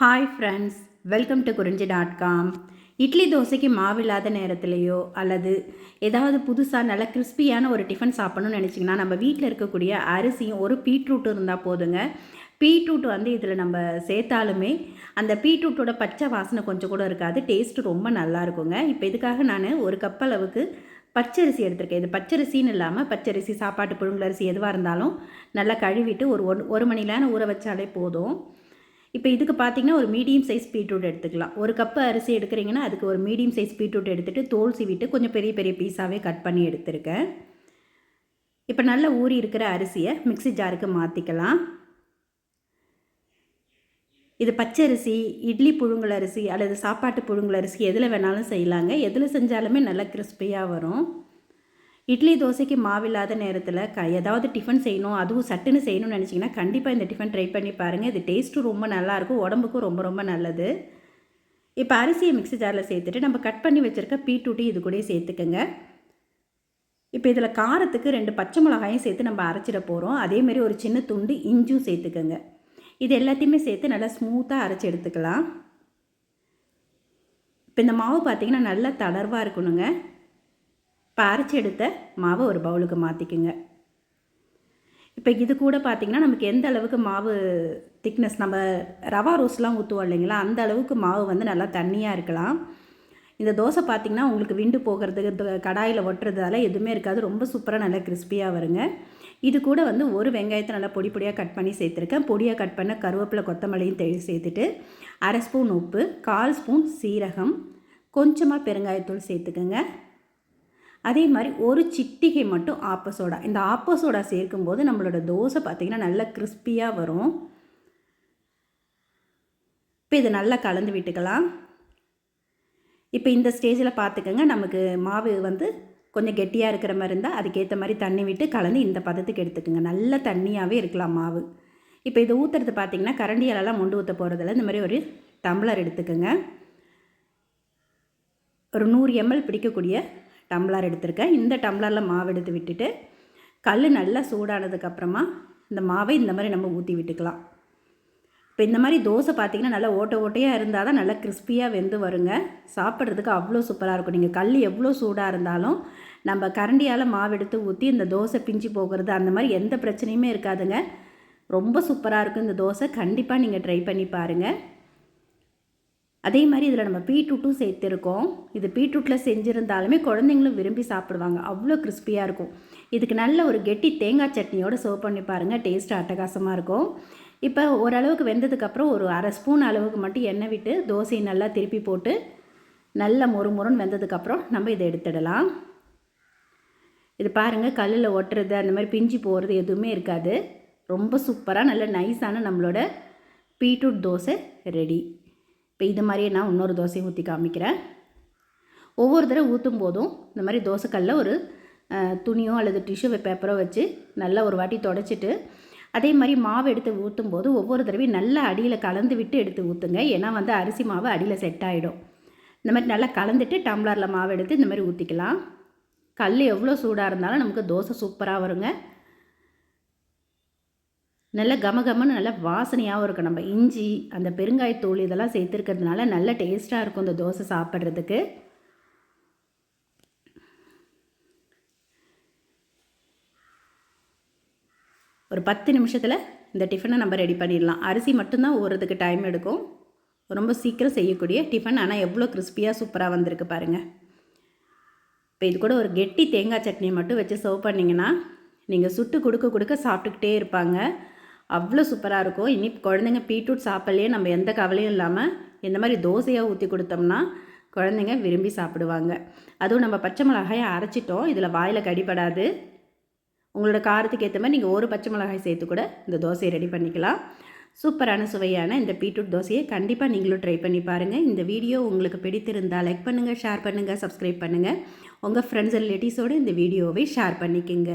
Hi friends welcome to Kurinji dot com idli தோசைக்கு மாவு இல்லாத நேரத்துலையோ அல்லது ஏதாவது புதுசாக நல்ல கிறிஸ்பியான ஒரு டிஃபன் சாப்பிடணும்னு நினச்சிங்கன்னா நம்ம வீட்டில் இருக்கக்கூடிய அரிசியும் ஒரு பீட்ரூட்டும் இருந்தால் போதுங்க. பீட்ரூட் வந்து இதில் நம்ம சேர்த்தாலுமே அந்த பீட்ரூட்டோட பச்சை வாசனை கொஞ்சம் கூட இருக்காது. டேஸ்ட்டு ரொம்ப நல்லா இருக்குங்க. இப்போ இதுக்காக நான் ஒரு கப் அளவுக்கு பச்சரிசி எடுத்திருக்கேன். இது பச்சரிசின்னு இல்லாமல் பச்சரிசி சாப்பாட்டு புழுங்கல் அரிசி எதுவாக இருந்தாலும் நல்லா கழுவிட்டு ஒரு ஒன் ஒரு மணி நேரம் ஊற வச்சாலே போதும். இப்போ இதுக்கு பார்த்தீங்கன்னா ஒரு மீடியம் சைஸ் பீட்ரூட் எடுத்துக்கலாம். ஒரு கப்பு அரிசி எடுக்கிறீங்கன்னா அதுக்கு ஒரு மீடியம் சைஸ் பீட்ரூட் எடுத்துகிட்டு தோல் சீவிட்டு கொஞ்சம் பெரிய பெரிய பீஸாகவே கட் பண்ணி எடுத்திருக்கேன். இப்போ நல்லா ஊறி இருக்கிற அரிசியை மிக்ஸி ஜாருக்கு மாற்றிக்கலாம் இது பச்சரிசி இட்லி புழுங்கல் அரிசி அல்லது சாப்பாட்டு புழுங்கல் அரிசி எதில் வேணாலும் செய்யலாங்க. எதில் செஞ்சாலுமே நல்லா கிறிஸ்பியாக வரும். இட்லி தோசைக்கு மாவில்லாத நேரத்தில் க ஏதாவது டிஃபன் செய்யணும் அதுவும் சட்டுன்னு செய்யணும்னு நினச்சிங்கன்னா கண்டிப்பாக இந்த டிஃபன் ட்ரை பண்ணி பாருங்கள் இது டேஸ்ட்டும் ரொம்ப நல்லாயிருக்கும் உடம்புக்கும் ரொம்ப ரொம்ப நல்லது. இப்போ அரிசியை மிக்ஸி ஜாரில் சேர்த்துட்டு நம்ம கட் பண்ணி வச்சுருக்க பீட்ரூட்டி இது கூட சேர்த்துக்கோங்க. இப்போ இதில் காரத்துக்கு ரெண்டு பச்சை மிளகாயும் சேர்த்து நம்ம அரைச்சிட போகிறோம் அதேமாரி ஒரு சின்ன துண்டு இஞ்சும் சேர்த்துக்கோங்க. இது எல்லாத்தையுமே சேர்த்து நல்லா ஸ்மூத்தாக அரைச்சி எடுத்துக்கலாம். இப்போ இந்த மாவு பார்த்திங்கன்னா நல்லா தளர்வாக இருக்கணுங்க. இப்போ அரைச்சி எடுத்த மாவை ஒரு பவுலுக்கு மாற்றிக்குங்க இப்போ இது கூட பார்த்திங்கன்னா நமக்கு எந்த அளவுக்கு மாவு திக்னஸ் நம்ம ரவா ரோஸ்லாம் ஊற்றுவோம் இல்லைங்களா அந்த அளவுக்கு மாவு வந்து நல்லா தண்ணியாக இருக்கலாம். இந்த தோசை பார்த்திங்கன்னா உங்களுக்கு விண்டு போகிறதுக்கு கடாயில் ஒட்டுறதால எதுவுமே இருக்காது. ரொம்ப சூப்பராக நல்லா கிறிஸ்பியாக வருங்க. இது கூட வந்து ஒரு வெங்காயத்தை நல்லா பொடி பொடியாக கட் பண்ணி சேர்த்துருக்கேன். பொடியாக கட் பண்ண கருவேப்பிலை கொத்தமல்லியும் தெளி சேர்த்துட்டு அரை ஸ்பூன் உப்பு கால் ஸ்பூன் சீரகம். கொஞ்சமாக பெருங்காயத்தூள் சேர்த்துக்கோங்க. அதே மாதிரி ஒரு சிட்டிகை மட்டும் ஆப்ப சோடா இந்த ஆப்ப சோடா சேர்க்கும்போது நம்மளோட தோசை பார்த்திங்கன்னா நல்லா கிறிஸ்பியாக வரும். இப்போ இதை நல்லா கலந்து விட்டுக்கலாம். இப்போ இந்த ஸ்டேஜில் பார்த்துக்கோங்க நமக்கு மாவு வந்து கொஞ்சம் கெட்டியாக இருக்கிற மாதிரி இருந்தால் அதுக்கேற்ற மாதிரி தண்ணி விட்டு கலந்து இந்த பதத்துக்கு எடுத்துக்கோங்க. நல்ல தண்ணியாகவே இருக்கலாம் மாவு. இப்போ இதை ஊற்றுறது பார்த்திங்கன்னா கரண்டியாலெல்லாம் முண்டு ஊற்ற போகிறதில்ல இந்த மாதிரி ஒரு டம்ளர் எடுத்துக்கோங்க. ஒரு நூறு எம்எல் பிடிக்கக்கூடிய டம்ளர் எடுத்திருக்கேன். இந்த டம்ளரில் மாவு எடுத்து விட்டுட்டு கல் நல்லா சூடானதுக்கப்புறமா இந்த மாவை இந்த மாதிரி நம்ம ஊற்றி விட்டுக்கலாம். இப்போ இந்த மாதிரி தோசை பார்த்திங்கன்னா நல்லா ஓட்ட ஓட்டையாக இருந்தால் தான் நல்லா கிறிஸ்பியாக வெந்து வருங்க. சாப்பிட்றதுக்கு அவ்வளோ சூப்பராக இருக்கும். நீங்கள் கல் எவ்வளோ சூடாக இருந்தாலும் நம்ம கரண்டியால் மாவு எடுத்து ஊற்றி இந்த தோசை பிஞ்சு போகிறது அந்த மாதிரி எந்த பிரச்சனையுமே இருக்காதுங்க. ரொம்ப சூப்பராக இருக்கும் இந்த தோசை. கண்டிப்பாக நீங்கள் ட்ரை பண்ணி பாருங்கள் அதே மாதிரி இதில் நம்ம பீட்ரூட்டும் சேர்த்துருக்கோம். இது பீட்ரூட்டில் செஞ்சுருந்தாலுமே குழந்தைங்களும் விரும்பி சாப்பிடுவாங்க. அவ்வளோ கிறிஸ்பியாக இருக்கும். இதுக்கு நல்ல ஒரு கெட்டி தேங்காய் சட்னியோடு சர்வ் பண்ணி பாருங்கள் டேஸ்ட் அட்டகாசமாக இருக்கும். இப்போ ஓரளவுக்கு வெந்ததுக்கப்புறம் ஒரு அரை ஸ்பூன் அளவுக்கு மட்டும் எண்ணெய் விட்டு தோசையை நல்லா திருப்பி போட்டு நல்ல மொறு மொறுன்னு வெந்ததுக்கப்புறம் நம்ம இதை எடுத்துடலாம். இது பாருங்கள் கல்லில் ஒட்டுறது அந்த மாதிரி பிஞ்சு போகிறது எதுவுமே இருக்காது. ரொம்ப சூப்பராக நல்ல நைஸான நம்மளோட பீட்ரூட் தோசை ரெடி. இப்போ இது மாதிரியே நான் இன்னொரு தோசையை ஊற்றி காமிக்கிறேன். ஒவ்வொரு தடவை ஊற்றும் போதும் இந்த மாதிரி தோசைக்கல்ல ஒரு துணியோ அல்லது டிஷ்யூ பேப்பரோ வச்சு நல்லா ஒரு வாட்டி தொடச்சிட்டு அதே மாதிரி மாவு எடுத்து ஊற்றும் போது ஒவ்வொரு தடவையும் நல்லா அடியில் கலந்து விட்டு எடுத்து ஊற்றுங்க ஏன்னா வந்து அரிசி மாவு அடியில் செட் ஆகிடும் இந்த மாதிரி நல்லா கலந்துட்டு டம்ளரில் மாவு எடுத்து இந்த மாதிரி ஊற்றிக்கலாம் கல் எவ்வளோ சூடாக இருந்தாலும் நமக்கு தோசை சூப்பராக வருங்க. நல்ல கமகமன்னு நல்ல வாசனையாகவும் இருக்கும். நம்ம இஞ்சி அந்த பெருங்காயத்தூள் இதெல்லாம் சேர்த்துருக்கிறதுனால நல்ல டேஸ்ட்டாக இருக்கும் இந்த தோசை சாப்பிட்றதுக்கு. ஒரு பத்து நிமிஷத்தில் இந்த டிஃபனை நம்ம ரெடி பண்ணிடலாம். அரிசி மட்டும்தான் ஊறுறதுக்கு டைம் எடுக்கும். ரொம்ப சீக்கிரம் செய்யக்கூடிய டிஃபன் ஆனால் எவ்வளோ கிறிஸ்பியாக சூப்பராக வந்திருக்கு பாருங்கள் இப்போ இது கூட ஒரு கெட்டி தேங்காய் சட்னி மட்டும் வச்சு சர்வ் பண்ணிங்கன்னா நீங்கள் சுட்டு கொடுக்க கொடுக்க சாப்பிட்டுக்கிட்டே இருப்பாங்க. அவ்வளோ சூப்பராக இருக்கும். இனி குழந்தைங்க பீட்ரூட் சாப்பிட்லையே நம்ம எந்த கவலையும் இல்லாமல் இந்த மாதிரி தோசையாக ஊற்றி கொடுத்தோம்னா குழந்தைங்க விரும்பி சாப்பிடுவாங்க. அதுவும் நம்ம பச்சை மிளகாயை அரைச்சிட்டோம். இதில் வாயில் கடிப்படாது உங்களோட காரத்துக்கு ஏற்ற மாதிரி நீங்கள் ஒரு பச்சை மிளகாய் சேர்த்து கூட இந்த தோசையை ரெடி பண்ணிக்கலாம். சூப்பரான சுவையான இந்த பீட்ரூட் தோசையை கண்டிப்பாக நீங்களும் ட்ரை பண்ணி பாருங்கள் இந்த வீடியோ உங்களுக்கு பிடித்திருந்தால் லைக் பண்ணுங்கள் ஷேர் பண்ணுங்கள் சப்ஸ்கிரைப் பண்ணுங்கள் உங்கள் ஃப்ரெண்ட்ஸ் ரிலேட்டிவ்ஸோடு இந்த வீடியோவை ஷேர் பண்ணிக்கோங்க.